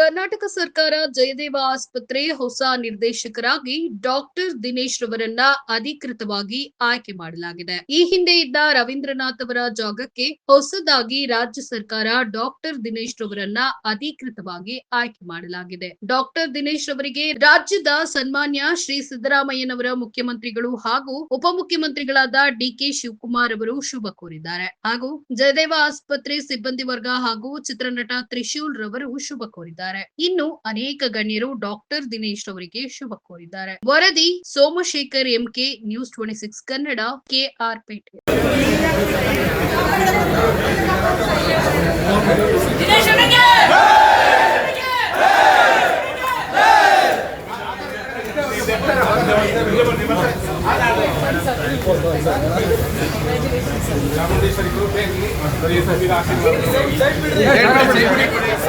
ಕರ್ನಾಟಕ ಸರ್ಕಾರ ಜಯದೇವ ಆಸ್ಪತ್ರೆ ಹೊಸ ನಿರ್ದೇಶಕರಾಗಿ ಡಾಕ್ಟರ್ ದಿನೇಶ್ ರವರನ್ನ ಅಧಿಕೃತವಾಗಿ ಆಯ್ಕೆ ಮಾಡಲಾಗಿದೆ. ಈ ಹಿಂದೆ ಇದ್ದ ರವೀಂದ್ರನಾಥ್ ಅವರ ಜಾಗಕ್ಕೆ ಹೊಸದಾಗಿ ರಾಜ್ಯ ಸರ್ಕಾರ ಡಾಕ್ಟರ್ ದಿನೇಶ್ ರವರನ್ನ ಅಧಿಕೃತವಾಗಿ ಆಯ್ಕೆ ಮಾಡಲಾಗಿದೆ. ಡಾಕ್ಟರ್ ದಿನೇಶ್ ರವರಿಗೆ ರಾಜ್ಯದ ಸನ್ಮಾನ್ಯ ಶ್ರೀ ಸಿದ್ದರಾಮಯ್ಯನವರ ಮುಖ್ಯಮಂತ್ರಿಗಳು ಹಾಗೂ ಉಪಮುಖ್ಯಮಂತ್ರಿಗಳಾದ ಡಿಕೆ ಶಿವಕುಮಾರ್ ಅವರು ಶುಭ ಕೋರಿದ್ದಾರೆ. ಹಾಗೂ ಜಯದೇವ ಆಸ್ಪತ್ರೆ ಸಿಬ್ಬಂದಿ ವರ್ಗ ಹಾಗೂ ಚಿತ್ರನಟ ತ್ರಿಶೂಲ್ ರವರು ಶುಭ ಕೋರಿದ್ದಾರೆ. ಇನ್ನು ಅನೇಕ ಗಣ್ಯರು ಡಾಕ್ಟರ್ ದಿನೇಶ್ ಅವರಿಗೆ ಶುಭ ಕೋರಿದ್ದಾರೆ. ವರದಿ Somashekar MK news twenty six Kannada KR Pete. Chamundeshwari ಕೃಪೆಯಲ್ಲಿ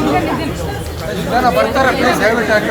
ಆಶೀರ್ವಾದ ಬರ್ತಾರೆ ಪ್ಲೀಸ್ ದಯವಿಟ್ಟು ಹಾಕಿ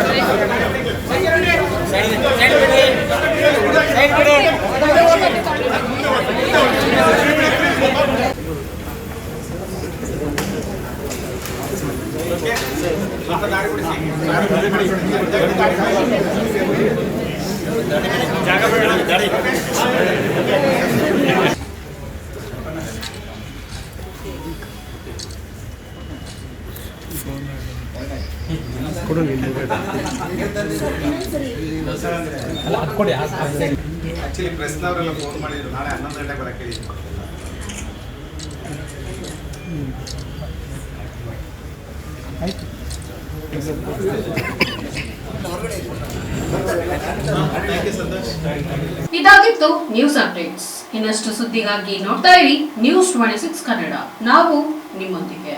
ಆಕ್ಚುಲಿ ಪ್ರೆಸ್ನವರೆಲ್ಲ ಫೋನ್ ಮಾಡಿದ್ರು. ನಾಳೆ ಹನ್ನೊಂದು ಗಂಟೆಗೆ ಬರಕ್ಕೆ ಹೇಳಿದ್ರು ಇದಾಗಿತ್ತು ನ್ಯೂಸ್ ಅಪ್ಡೇಟ್ಸ್ ಇನ್ನಷ್ಟು ಸುದ್ದಿಗಾಗಿ ನೋಡ್ತಾ ಇರಿ ನ್ಯೂಸ್ ಟ್ವೆಂಟಿ ಸಿಕ್ಸ್ ಕನ್ನಡ. ನಾವು ನಿಮ್ಮೊಂದಿಗೆ.